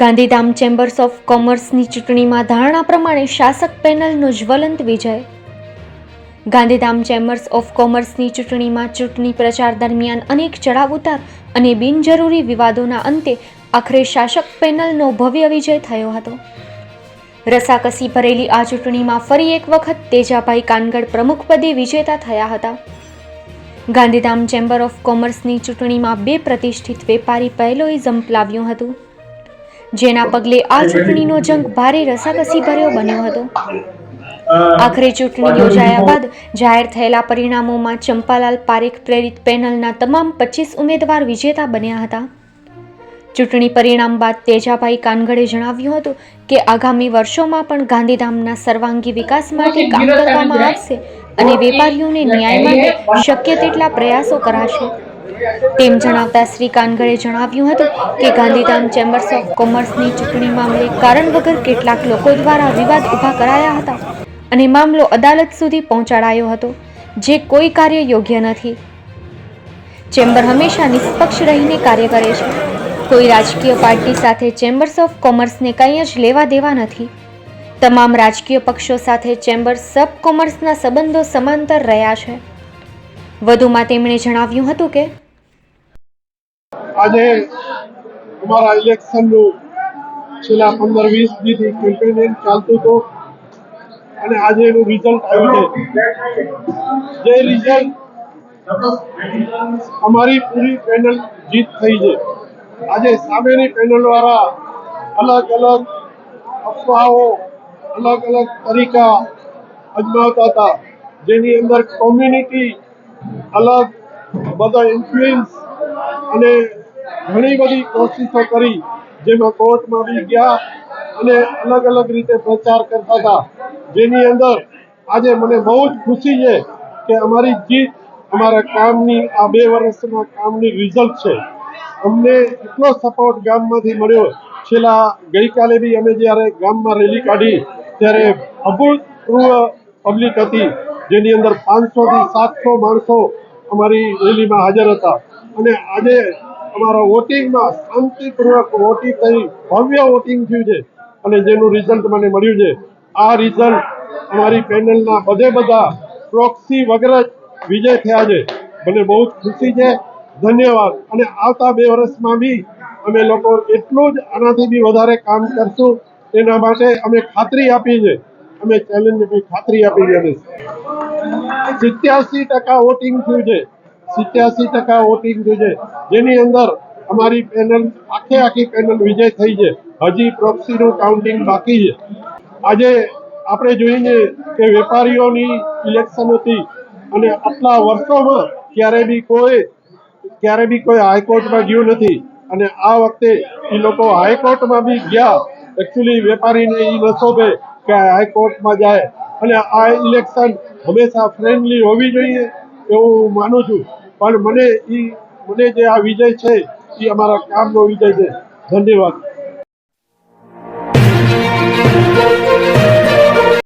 Gandhidham chambers of કોમર્સની ચૂંટણીમાં ધારણા પ્રમાણે શાસક પેનલનો જ્વલંત વિજય. ગાંધીધામ ચેમ્બર્સ ઓફ કોમર્સની ચૂંટણીમાં ચૂંટણી પ્રચાર દરમિયાન અનેક ચડાવ ઉતાર અને બિનજરૂરી વિવાદોના અંતે આખરે શાસક પેનલનો ભવ્ય વિજય થયો હતો. રસાકસી ભરેલી આ ચૂંટણીમાં ફરી એક વખત તેજાભાઈ કાનગડ પ્રમુખપદે વિજેતા થયા હતા. ગાંધીધામ ચેમ્બર ઓફ કોમર્સની ચૂંટણીમાં બે પ્રતિષ્ઠિત વેપારી પહેલોએ ઝંપલાવ્યું હતું. જેના પગલે આ ચૂંટણીનો જંગ ભારે રસાકસી ભર્યો બન્યો હતો. આખરે ચૂંટણી યોજાયા બાદ જાહેર થયેલા પરિણામોમાં ચંપાલાલ પારેખ પ્રેરિત પેનલના તમામ પચીસ ઉમેદવાર વિજેતા બન્યા હતા. ચૂંટણી પરિણામ બાદ તેજાભાઈ કાનગડે જણાવ્યું હતું કે આગામી વર્ષોમાં પણ ગાંધીધામના સર્વાંગી વિકાસ માટે કામ કરવામાં આવશે અને વેપારીઓને ન્યાય માટે શક્ય તેટલા પ્રયાસો કરાશે. તેમ જણાવતા શ્રી કાનગરે જણાવ્યું હતું કે ગાંધીધામ ચેમ્બર્સ ઓફ કોમર્સની ચૂંટણી મામલે કારણ વગર કેટલાક લોકો દ્વારા વિવાદ ઊભા કરાયા હતા અને મામલો અદાલત સુધી પહોંચાડાયો હતો, જે કોઈ કાર્ય યોગ્ય નથી. ચેમ્બર હંમેશા નિષ્પક્ષ રહીને કાર્ય કરે છે. કોઈ રાજકીય પાર્ટી સાથે ચેમ્બર્સ ઓફ કોમર્સને કંઈ જ લેવા દેવા નથી. તમામ રાજકીય પક્ષો સાથે ચેમ્બર સબ કોમર્સના સંબંધો સમાંતર રહ્યા છે. વધુમાં તેમણે જણાવ્યું હતું કે આજે અમારા ઇલેક્શનનું છેલ્લા પંદર, વીસ દીથી કેમ્પેનિંગ ચાલતું હતું. અને આજે એનું રિઝલ્ટ આવ્યું છે. જે રિઝલ્ટ અમારી પૂરી પેનલ જીત થઈ છે. આજે સામેની પેનલ વાળા અલગ અલગ અફવાઓ, અલગ અલગ તરીકા અજમાવતા હતા. જેની અંદર કોમ્યુનિટી અલગ બધા ઇન્ફ્લુઅન્સ અને ઘણી બધી કોશિશો કરી, જેમાં કોર્ટમાં બી ગયા અને અલગ અલગ રીતે પ્રચાર કરતા હતા. જેની અંદર આજે મને બહુ જ ખુશી છે કે અમારી જીત અમારા કામની, આ બે વર્ષના કામની રિઝલ્ટ છે. અમને એટલો સપોર્ટ ગામમાંથી મળ્યો. છેલ્લા ગઈકાલે બી અમે જ્યારે ગામમાં રેલી કાઢી, ત્યારે અભૂતપૂર્વ પબ્લિક હતી. જેની અંદર પાંચસો થી સાતસો માણસો અમારી રેલીમાં હાજર હતા. અને આજે અમારા વોટિંગમાં શાંતિપૂર્વક વોટિંગ થઈ ભવ્ય વોટિંગ થયું છે. અને જેનું રિઝલ્ટ મને મળ્યું છે. આ રિઝલ્ટ અમારી પેનલના બધે બધા પ્રોક્સી વગર જ વિજય થયા છે. મને બહુ જ ખુશી છે. ધન્યવાદ. અને આવતા બે વર્ષમાં બી અમે લોકો એટલું જ આનાથી બી વધારે કામ કરશું. એના માટે અમે ખાતરી આપી છે. અમે ચેલેન્જ ખાતરી આપી છે. સિત્યાસી ટકા વોટિંગ થયું છે. સિત્યાસી ટકા વોટિંગ થયું છે. જેની અંદર અમારી પેનલ આખે આખી પેનલ વિજય થઈ છે. હજી પ્રોક્સીનું કાઉન્ટિંગ બાકી છે. આજે આપણે જોઈએ કે વેપારીઓની ઇલેક્શન હતી અને આટલા વર્ષોમાં ક્યારે બી કોઈ, ક્યારે બી કોઈ હાઈકોર્ટમાં ગયું નથી. અને આ વખતે એ લોકો હાઈકોર્ટમાં બી ગયા. એકચ્યુઅલી વેપારીને એ ન શોભે કે હાઈકોર્ટમાં જાય. અને આ ઇલેક્શન હંમેશા ફ્રેન્ડલી હોવી જોઈએ એવું હું માનું છું. પણ મને એ મને જે આ વિજય છે એ અમારા કામનો વિજય છે. ધન્યવાદ.